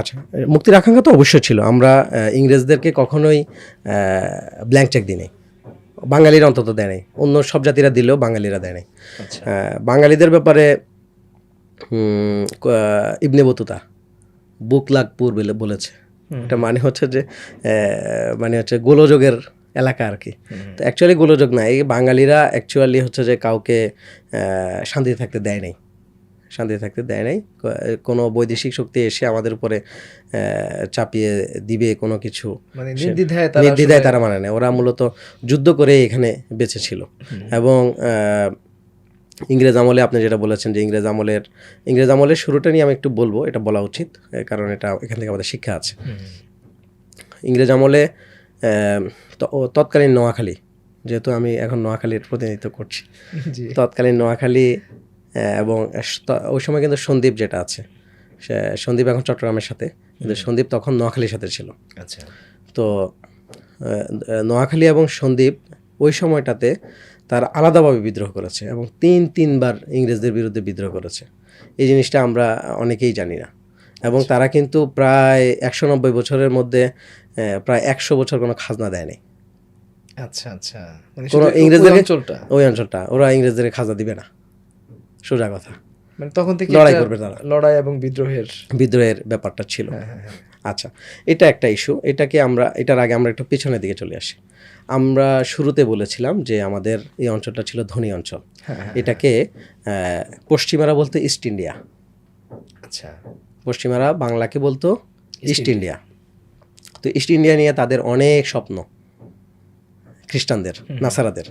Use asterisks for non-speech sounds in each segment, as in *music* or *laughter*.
আচ্ছা মুক্তির আকাঙ্ক্ষা তো অবশ্যই ছিল। আমরা ইংরেজদেরকে কখনোই ব্ল্যাঙ্ক চেক দিই বাঙালিরা অন্তত দেয় নাই। অন্য সব জাতিরা দিলেও বাঙালিরা দেয় নাই। আচ্ছা। বাঙালিদের ব্যাপারে ইবনে বতুতা বুক লাগপুর বলে বলেছে। এটা মানে হচ্ছে যে মানে হচ্ছে গোলযোগের এলাকা আর কি। তো অ্যাকচুয়ালি গোলযোগ না এই বাঙালিরা অ্যাকচুয়ালি হচ্ছে যে কাউকে শান্তিতে থাকতে দেয় নাই। শান্তিতে থাকতে দেয় নাই। কোনো বৈদেশিক শক্তি এসে আমাদের উপরে চাপিয়ে দিবে কোনো কিছু মানে নির্দ্বিধায় তারা মানে নেয় ওরা মূলত যুদ্ধ করে এখানে বেঁচে ছিল। এবং ইংরেজ আমলে আপনি যেটা বলেছেন যে ইংরেজ আমলের ইংরেজ আমলের শুরুটা নিয়ে আমি একটু বলব এটা বলা উচিত কারণ এটা এখান থেকে আমাদের শিক্ষা আছে। ইংরেজ আমলে তৎকালীন নোয়াখালী যেহেতু আমি এখন নোয়াখালীর প্রতিনিধিত্ব করছি তৎকালীন নোয়াখালী এবং ওই সময় কিন্তু সন্দ্বীপ যেটা আছে সে সন্দ্বীপ এখন চট্টগ্রামের সাথে কিন্তু সন্দ্বীপ তখন নোয়াখালীর সাথে ছিল। আচ্ছা। তো নোয়াখালী এবং সন্দ্বীপ ওই সময়টাতে তার আলাদাভাবে বিদ্রোহ করেছে এবং তিন তিনবার ইংরেজদের বিরুদ্ধে বিদ্রোহ করেছে। এই জিনিসটা আমরা অনেকেই জানি না। এবং তারা কিন্তু প্রায় একশো নব্বই বছরের মধ্যে প্রায় একশো বছর কোনো খাজনা দেয়নি। আচ্ছা আচ্ছা। মানে কোনো ইংরেজদের ওই অঞ্চলটা। ওরা ইংরেজদের খাজনা দিবে না। সোজা কথা। মানে তখন থেকে লড়াই করবে তারা। লড়াই এবং বিদ্রোহের বিদ্রোহের ব্যাপারটা ছিল। আচ্ছা এটা একটা ইস্যু এটাকে আমরা এটার আগে আমরা একটু পিছনের দিকে চলে আসি। আমরা শুরুতে বলেছিলাম যে আমাদের এই অঞ্চলটা ছিল ধনী অঞ্চল। হ্যাঁ, এটাকে পশ্চিমারা বলতো ইস্ট ইন্ডিয়া আচ্ছা। পশ্চিমারা বাংলাকে বলতো ইস্ট ইন্ডিয়া তো ইস্ট ইন্ডিয়া নিয়ে তাদের অনেক স্বপ্ন। খ্রিস্টানদের নাসারাদের।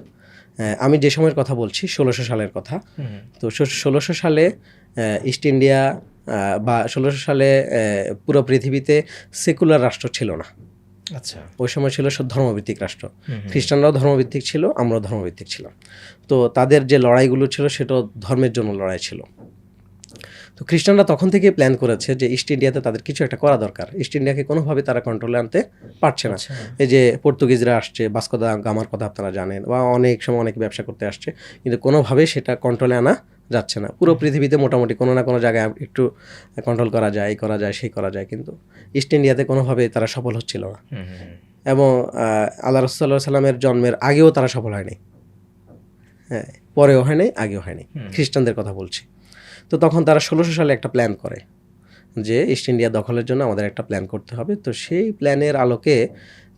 আমি যে সময়ের কথা বলছি ষোলোশো সালের কথা। তো ষোলোশো সালে ইস্ট ইন্ডিয়া বা ষোলোশো সালে পুরো পৃথিবীতে সেকুলার রাষ্ট্র ছিল না। আচ্ছা। ওই সময় ছিল সব ধর্মভিত্তিক রাষ্ট্র। খ্রিস্টানরাও ধর্মভিত্তিক ছিল আমরাও ধর্মভিত্তিক ছিলাম। তো তাদের যে লড়াইগুলো ছিল সেটাও ধর্মের জন্য লড়াই ছিল। তো খ্রিস্টানরা তখন থেকে প্ল্যান করেছে যে ইস্ট ইন্ডিয়াতে তাদের কিছু একটা করা দরকার। ইস্ট ইন্ডিয়াকে কোনোভাবে তারা কন্ট্রোলে আনতে পারছে না। এই যে পর্তুগিজরা আসছে বাস্কোদা গামার কথা আপনারা জানেন বা অনেক সময় অনেক ব্যবসা করতে আসছে কিন্তু কোনোভাবেই সেটা কন্ট্রোলে আনা যাচ্ছে না। পুরো পৃথিবীতে মোটামুটি কোনো না কোনো জায়গায় একটু কন্ট্রোল করা যায় এই করা যায় সেই করা যায় কিন্তু ইস্ট ইন্ডিয়াতে কোনোভাবে তারা সফল হচ্ছিল না। এবং আল্লাহ রসুল্লাহ সাল্লামের জন্মের আগেও তারা সফল হয়নি। হ্যাঁ পরেও হয়নি আগেও হয়নি। খ্রিস্টানদের কথা বলছি। তো তখন তারা ষোলোশো সালে একটা প্ল্যান করে যে ইস্ট ইন্ডিয়া দখলের জন্য আমাদের একটা প্ল্যান করতে হবে। তো সেই প্ল্যানের আলোকে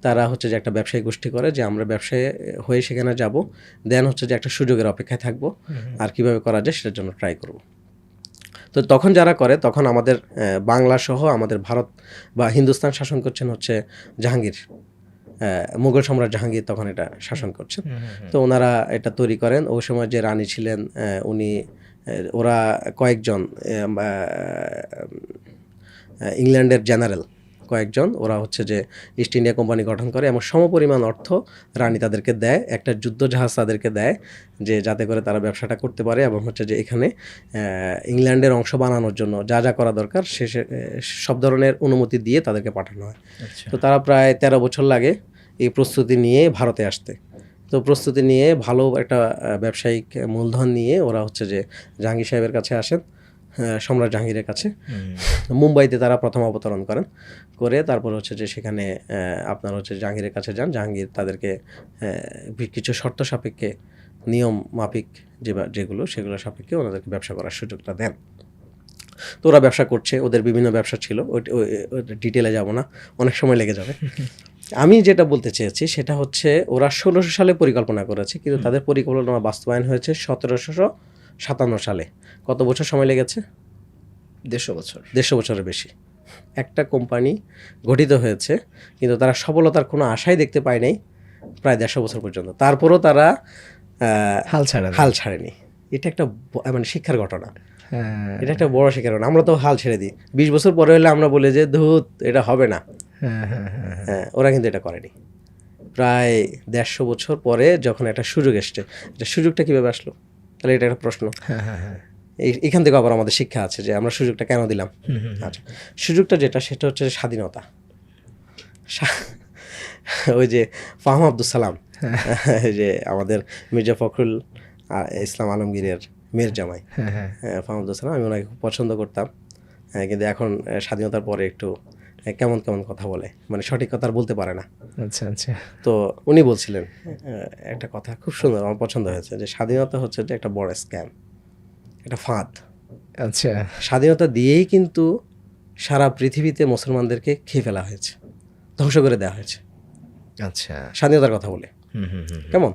তারা হচ্ছে যে একটা ব্যবসায়ী গোষ্ঠী করে যে আমরা ব্যবসায়ী হয়ে সেখানে যাব দেন হচ্ছে যে একটা সুযোগের অপেক্ষায় থাকব আর কীভাবে করা যায় সেটার জন্য ট্রাই করব। তো তখন যারা করে তখন আমাদের বাংলা সহ আমাদের ভারত বা হিন্দুস্তান শাসন করছেন হচ্ছে জাহাঙ্গীর। মুঘল সম্রাট জাহাঙ্গীর তখন এটা শাসন করছেন। তো ওনারা এটা তৈরি করেন। ওই সময় যে রানী ছিলেন উনি ওরা কয়েকজন ইংল্যান্ডের জেনারেল কয়েকজন ওরা হচ্ছে যে ইস্ট ইন্ডিয়া কোম্পানি গঠন করে এবং সমপরিমাণ অর্থ রানী তাদেরকে দেয় একটা যুদ্ধ জাহাজ তাদেরকে দেয় যে যাতে করে তারা ব্যবসাটা করতে পারে এবং হচ্ছে যে এখানে ইংল্যান্ডের অংশ বানানোর জন্য যা যা করা দরকার সে সে- সব ধরনের অনুমতি দিয়ে তাদেরকে পাঠানো হয়। আচ্ছা। তো তারা প্রায় তেরো বছর লাগে এই প্রস্তুতি নিয়ে ভারতে আসতে। তো প্রস্তুতি নিয়ে ভালো একটা ব্যবসায়িক মূলধন নিয়ে ওরা হচ্ছে যে জাহাঙ্গীর সাহেবের কাছে আসেন সম্রাট জাহাঙ্গীরের কাছে। মুম্বাইতে তারা প্রথম অবতরণ করেন। করে তারপর হচ্ছে যে সেখানে আপনার হচ্ছে জাহাঙ্গীরের কাছে যান। জাহাঙ্গীর তাদেরকে কিছু শর্ত সাপেক্ষে নিয়ম মাফিক যে বা- যেগুলো সেগুলো সাপেক্ষে ওনাদেরকে ব্যবসা করার সুযোগটা দেন। তো ওরা ব্যবসা করছে ওদের বিভিন্ন ব্যবসা ছিল। ওই ডিটেলে যাব না অনেক সময় লেগে যাবে। *laughs* আমি যেটা বলতে চেয়েছি সেটা হচ্ছে ওরা ষোলোশো সালে পরিকল্পনা করেছে কিন্তু তাদের পরিকল্পনা বাস্তবায়ন হয়েছে সতেরোশো সাতান্ন সালে। কত বছর সময় লেগেছে? দেড়শো বছর। দেড়শো বছরের বেশি। একটা কোম্পানি গঠিত হয়েছে কিন্তু তারা সফলতার কোনো আশাই দেখতে পায় নাই প্রায় দেড়শো বছর পর্যন্ত। তারপরও তারা হাল ছাড়া হাল ছাড়েনি। এটা একটা মানে শিক্ষার ঘটনা। হ্যাঁ। এটা একটা বড় শিক্ষার ঘটনা। আমরা তো হাল ছেড়ে দিই। বিশ বছর পরে হলে আমরা বলি যে ধুত এটা হবে না। হ্যাঁ হ্যাঁ হ্যাঁ হ্যাঁ। ওরা কিন্তু এটা করেনি। প্রায় দেড়শো বছর পরে যখন একটা সুযোগ এসছে এটা সুযোগটা কীভাবে আসলো? তাহলে এটা একটা প্রশ্ন। হ্যাঁ হ্যাঁ হ্যাঁ। এখান থেকে আবার আমাদের শিক্ষা আছে যে আমরা সুযোগটা কেন দিলাম? আচ্ছা সুযোগটা যেটা সেটা হচ্ছে স্বাধীনতা। ওই যে ফাহম আব্দুল সালাম এই যে আমাদের মির্জা ফখরুল ইসলাম আলমগীরের মেয়ের জামাই। হ্যাঁ হ্যাঁ। হ্যাঁ, ফাহম আব্দুল সালাম আমি ওনাকে খুব পছন্দ করতাম। হ্যাঁ, কিন্তু এখন স্বাধীনতার পরে একটু কেমন কেমন কথা বলে? মানে সঠিক কথা আর বলতে পারে না। আচ্ছা আচ্ছা। তো উনি বলছিলেন একটা কথা খুব সুন্দর আমার পছন্দ হয়েছে যে স্বাধীনতা হচ্ছে যে একটা বড় স্ক্যাম একটা ফাঁদ। আচ্ছা। স্বাধীনতা দিয়েই কিন্তু সারা পৃথিবীতে মুসলমানদেরকে খেয়ে ফেলা হয়েছে ধ্বংস করে দেওয়া হয়েছে। আচ্ছা। স্বাধীনতার কথা বলে। হুম হুম হুম। কেমন?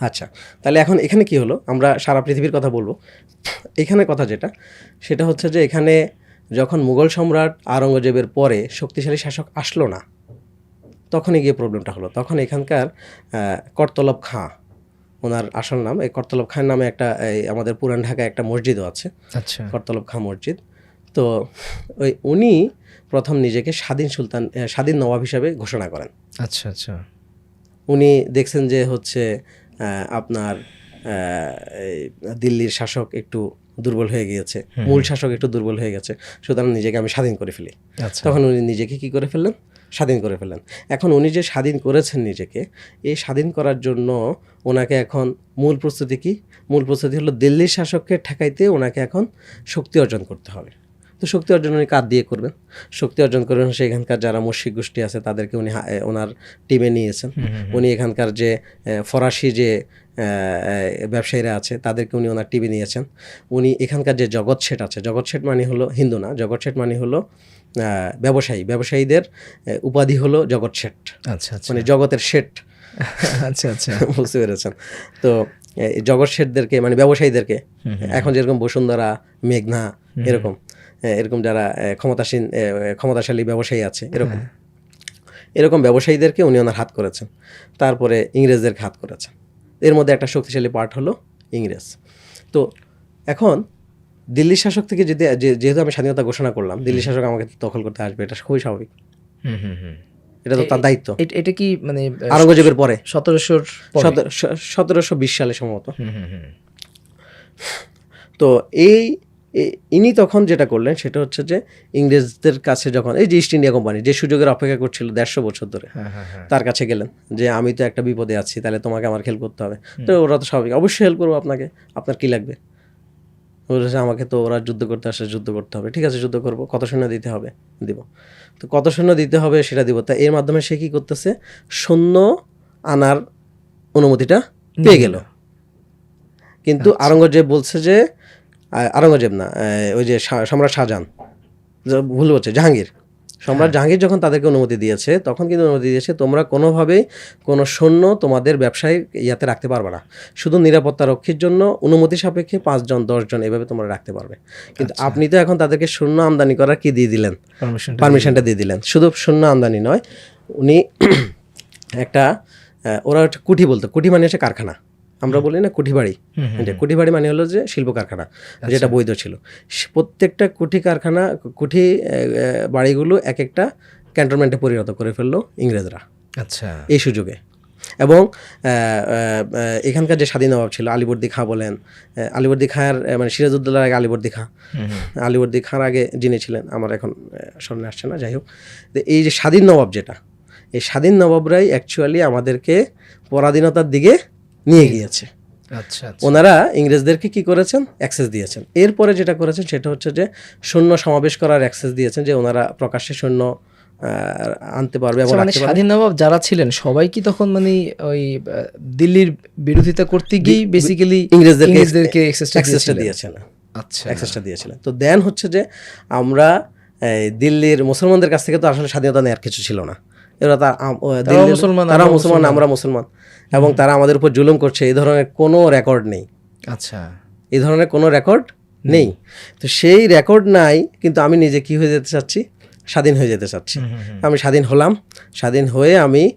আচ্ছা তাহলে এখন এখানে কি হলো? আমরা সারা পৃথিবীর কথা বলব। এখানে কথা যেটা সেটা হচ্ছে যে এখানে যখন মুঘল সম্রাট আওরঙ্গজেবের পরে শক্তিশালী শাসক আসলো না তখনই গিয়ে প্রবলেমটা হলো। তখন এখানকার করতলব খাঁ ওনার আসল নাম এই করতলব খাঁ নামে একটা এই আমাদের পুরান ঢাকায় একটা মসজিদও আছে। আচ্ছা। করতলব খাঁ মসজিদ। তো ওই উনি প্রথম নিজেকে স্বাধীন সুলতান স্বাধীন নবাব হিসাবে ঘোষণা করেন। আচ্ছা আচ্ছা। উনি দেখছেন যে হচ্ছে আপনার এই দিল্লির শাসক একটু দুর্বল হয়ে গিয়েছে। মূল শাসক একটু দুর্বল হয়ে গেছে। সুতরাং নিজেকে আমি স্বাধীন করে ফেলি। আচ্ছা। তখন উনি নিজেকে কি করে ফেললেন? স্বাধীন করে ফেলেন এখন উনি যে স্বাধীন করেছেন নিজেকে এই স্বাধীন করার জন্য ওনাকে এখন মূল প্রস্তুতি কি? মূল প্রস্তুতি হলো দিল্লির শাসককে ঠেকাইতে ওনাকে এখন শক্তি অর্জন করতে হবে। তো শক্তি অর্জন উনি কার দিয়ে করবেন? শক্তি অর্জন করবেন সেখানকার যারা মুশিক গোষ্ঠী আছে তাদেরকে উনি ওনার টিমে নিয়েছেন। উনি এখানকার যে ফরাসি যে ব্যবসায়ীরা আছে তাদেরকে উনি ওনার টিমে নিয়েছেন। উনি এখানকার যে জগৎ শেঠ আছে জগৎ শেঠ মানে হলো হিন্দু না জগৎ শেঠ মানে হলো ব্যবসায়ী। ব্যবসায়ীদের উপাধি হলো জগৎ শেঠ আচ্ছা আচ্ছা। মানে জগতের শেঠ। *laughs* আচ্ছা আচ্ছা। *laughs* বুঝতে পেরেছেন। তো জগৎ শেঠদেরকে মানে ব্যবসায়ীদেরকে এখন যেরকম বসুন্ধরা মেঘনা এরকম। এরকম যারা ক্ষমতাসীন ক্ষমতাশালী ব্যবসায়ী আছে এরকম। এরকম ব্যবসায়ীদেরকে উনি ওনার হাত করেছেন। তারপরে ইংরেজদেরকে হাত করেছেন। এর মধ্যে একটা শক্তিশালী পার্ট হলো ইংরেজ। তো এখন দিল্লি শাসক থেকে যদি যেহেতু আমি স্বাধীনতা ঘোষণা করলাম দিল্লি শাসক আমাকে দখল করতে আসবে এটা খুবই স্বাভাবিক। হুম হুম হুম। এটা তো তার দায়িত্ব। এটা কি মানে আরঙ্গজেবের পরে। সতেরোশোর সতেরোশো বিশ সালে সম্ভবত। হুম হুম হুম। তো এই ইনি তখন যেটা করলেন সেটা হচ্ছে যে ইংরেজদের কাছে যখন এই যে ইস্ট ইন্ডিয়া কোম্পানি যে সুযোগের অপেক্ষা করছিল দেড়শো বছর ধরে হ্যাঁ হ্যাঁ হ্যাঁ। তার কাছে গেলেন যে আমি তো একটা বিপদে আছি তাহলে তোমাকে আমার হেল্প করতে হবে। তো ওরা তো স্বাভাবিক অবশ্যই হেল্প করব আপনাকে আপনার কি লাগবে? বলেছে আমাকে তো ওরা যুদ্ধ করতে আসে যুদ্ধ করতে হবে। ঠিক আছে যুদ্ধ করব কত সৈন্য দিতে হবে? দিব। তো কত সৈন্য দিতে হবে সেটা দিব। তা এর মাধ্যমে সে কী করতেছে? সৈন্য আনার অনুমতিটা পেয়ে গেল। কিন্তু আরঙ্গজেব বলছে যে আরঙ্গজেব না ওই যে সম্রাট শাহজাহান। ভুল হচ্ছে জাহাঙ্গীর। সম্রাট জাহাঙ্গীর যখন তাদেরকে অনুমতি দিয়েছে তখন কিন্তু অনুমতি দিয়েছে তোমরা কোনোভাবেই কোনো সৈন্য তোমাদের ব্যবসায় ইয়াতে রাখতে পারবে না। শুধু নিরাপত্তা রক্ষীর জন্য অনুমতি সাপেক্ষে পাঁচজন দশজন এভাবে তোমরা রাখতে পারবে। কিন্তু আপনি তো এখন তাদেরকে সৈন্য আমদানি করার কি দিয়ে দিলেন? পারমিশনটা দিয়ে দিলেন। শুধু সৈন্য আমদানি নয় উনি *clears throat* একটা ওরা কুঠি বলতো। কুঠি মানে হচ্ছে কারখানা। আমরা বলি না কুঠি বাড়ি যে কুঠি বাড়ি মানে হলো যে শিল্প কারখানা যেটা বৈধ ছিল। প্রত্যেকটা কুঠি কারখানা কুঠি বাড়িগুলো এক একটা ক্যান্টনমেন্টে পরিণত করে ফেলল ইংরেজরা। আচ্ছা। এই সুযোগে। এবং এখানকার যে স্বাধীন নবাব ছিল আলিবর্দি খাঁ বলেন আলিবর্দি খাঁর মানে সিরাজউদ্দৌলার আগে আলিবর্দি খাঁ। আলিবর্দি খাঁর আগে যিনি ছিলেন আমার এখন সামনে আসছে না যাই হোক। এই যে স্বাধীন নবাব যেটা এই স্বাধীন নবাবরাই অ্যাকচুয়ালি আমাদেরকে পরাধীনতার দিকে নিয়ে গিয়েছে। আচ্ছা আচ্ছা। ওনারা ইংরেজদেরকে কি করেছেন? অ্যাক্সেস দিয়েছেন। এরপরে যেটা করেছেন সেটা হচ্ছে যে সৈন্য সমাবেশ করার অ্যাক্সেস দিয়েছেন যে ওনারা প্রকাশ্যে সৈন্য আনতে পারবে এবং আচ্ছা, মানে স্বাধীন নবাব যারা ছিলেন সবাই কি তখন মানে ওই দিল্লির বিরোধিতা করতে গিয়ে বেসিক্যালি ইংরেজদেরকে ইংরেজদেরকে অ্যাক্সেসটা। দিয়েছিলেন? আচ্ছা। অ্যাক্সেসটা দিয়েছিলেন। তো দেন হচ্ছে যে আমরা দিল্লির মুসলমানদের কাছ থেকে তো আসলে স্বাধীনতা নেওয়ার কিছু ছিল না। এরা তা আম- মুসলমান, তারা মুসলমান আমরা মুসলমান। এবং তারা আমাদের উপর জুলুম করছে এই ধরনের কোনো রেকর্ড নেই। আচ্ছা। এই ধরনের কোনো রেকর্ড নেই। তো সেই রেকর্ড নাই কিন্তু আমি নিজে কি হয়ে যেতে চাচ্ছি? স্বাধীন হয়ে যেতে চাচ্ছি। আমি স্বাধীন হলাম। স্বাধীন হয়ে আমি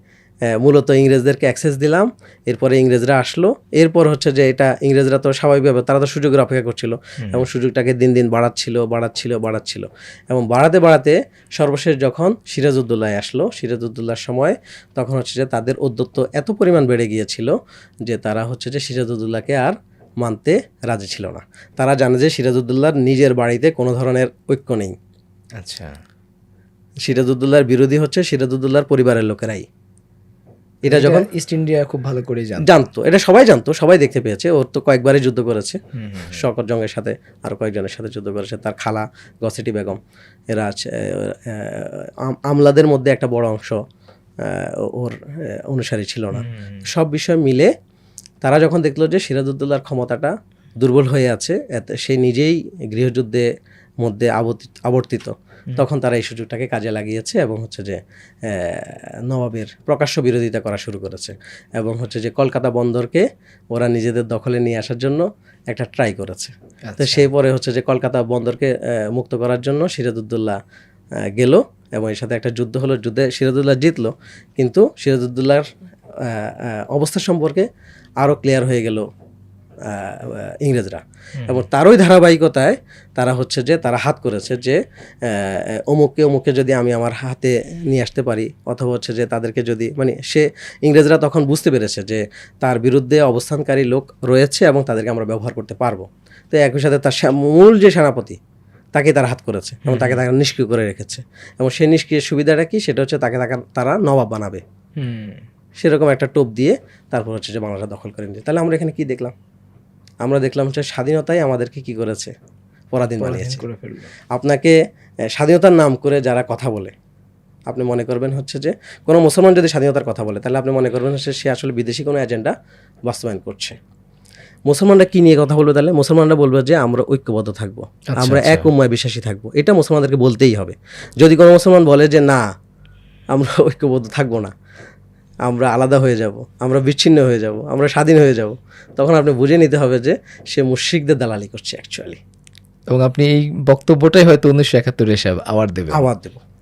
মূলত ইংরেজদেরকে অ্যাক্সেস দিলাম এরপরে ইংরেজরা আসলো। এরপর হচ্ছে যে এটা ইংরেজরা তো স্বাভাবিকভাবে তারা তো সুযোগের অপেক্ষা করছিল এবং সুযোগটাকে দিন দিন বাড়াচ্ছিল বাড়াচ্ছিল বাড়াচ্ছিল। এবং বাড়াতে বাড়াতে সর্বশেষ যখন সিরাজউদ্দৌলাহ আসলো সিরাজউদ্দৌলার সময় তখন হচ্ছে যে তাদের উদ্যত্ত এত পরিমাণ বেড়ে গিয়েছিল যে তারা হচ্ছে যে সিরাজউদ্দৌলাকে আর মানতে রাজি ছিল না। তারা জানে যে সিরাজউদ্দৌলার নিজের বাড়িতে কোনো ধরনের ঐক্য নেই। আচ্ছা। সিরাজউদ্দৌলার বিরোধী হচ্ছে সিরাজউদ্দৌলার পরিবারের লোকেরাই। এটা যখন ইস্ট ইন্ডিয়া খুব ভালো করে জান জানতো এটা সবাই জানতো সবাই দেখতে পেয়েছে। ওর তো কয়েকবারই যুদ্ধ করেছে। শকর জঙ্গের সাথে আরও কয়েকজনের সাথে যুদ্ধ করেছে। তার খালা গসেটি বেগম এরা আছে আম- আমলাদের মধ্যে একটা বড় অংশ ওর অনুসারী ছিল না। সব বিষয় মিলে তারা যখন দেখল যে সিরাজউদ্দৌলার ক্ষমতাটা দুর্বল হয়ে আছে এতে সে নিজেই গৃহযুদ্ধে মধ্যে আবর্তিত। তখন তারা এই সুযোগটাকে কাজে লাগিয়েছে এবং হচ্ছে যে নবাবের প্রকাশ্য বিরোধিতা করা শুরু করেছে। এবং হচ্ছে যে কলকাতা বন্দরকে ওরা নিজেদের দখলে নিয়ে আসার জন্য একটা ট্রাই করেছে। তো সেই পরে হচ্ছে যে কলকাতা বন্দরকে মুক্ত করার জন্য সিরাজউদ্দৌলা আহ, গেল এবং এর সাথে একটা যুদ্ধ হলো যুদ্ধে সিরাজউদ্দৌলা জিতলো। কিন্তু সিরাজউদ্দৌলার আহ, অবস্থা সম্পর্কে আরও ক্লিয়ার হয়ে গেল ইংরেজরা। এবং তারই ধারাবাহিকতায় তারা হচ্ছে যে তারা হাত করেছে যে অমুককে অমুককে যদি আমি আমার হাতে নিয়ে আসতে পারি অথবা হচ্ছে যে তাদেরকে যদি মানে সে ইংরেজরা তখন বুঝতে পেরেছে যে তার বিরুদ্ধে অবস্থানকারী লোক রয়েছে এবং তাদেরকে আমরা ব্যবহার করতে পারব। তো একই সাথে তার মূল যে সেনাপতি তাকে তারা হাত করেছে এবং তাকে তারা নিষ্ক্রিয় করে রেখেছে। এবং সেই নিষ্ক্রিয় সুবিধাটা কি? সেটা হচ্ছে তাকে তাকে তারা নবাব বানাবে। সেরকম একটা টোপ দিয়ে তারপর হচ্ছে যে বাংলাটা দখল করে নিয়েছে। তাহলে আমরা এখানে কি দেখলাম? আমরা দেখলাম হচ্ছে স্বাধীনতাই আমাদেরকে কি করেছে? পরাধীন বানিয়েছে। আপনাকে স্বাধীনতার নাম করে যারা কথা বলে আপনি মনে করবেন হচ্ছে যে কোনো মুসলমান যদি স্বাধীনতার কথা বলে তাহলে আপনি মনে করবেন হচ্ছে সে আসলে বিদেশি কোনো এজেন্ডা বাস্তবায়ন করছে। মুসলমানরা কি নিয়ে কথা বলবে তাহলে? মুসলমানরা বলবে যে আমরা ঐক্যবদ্ধ থাকব। আমরা এক উম্মায় বিশ্বাসী থাকব। এটা মুসলমানদেরকে বলতেই হবে। যদি কোনো মুসলমান বলে যে না আমরা ঐক্যবদ্ধ থাকব না আমরা আলাদা হয়ে যাব আমরা বিচ্ছিন্ন হয়ে যাব আমরা স্বাধীন হয়ে যাব। তখন আপনি বুঝে নিতে হবে যে সে মুশ্রিকদের দালালি করছে অ্যাকচুয়ালি এবং আপনি এই বক্তব্যটাই হয়তো উনিশশো একাত্তরে এসে আবার দেবেন। আবার দেবো।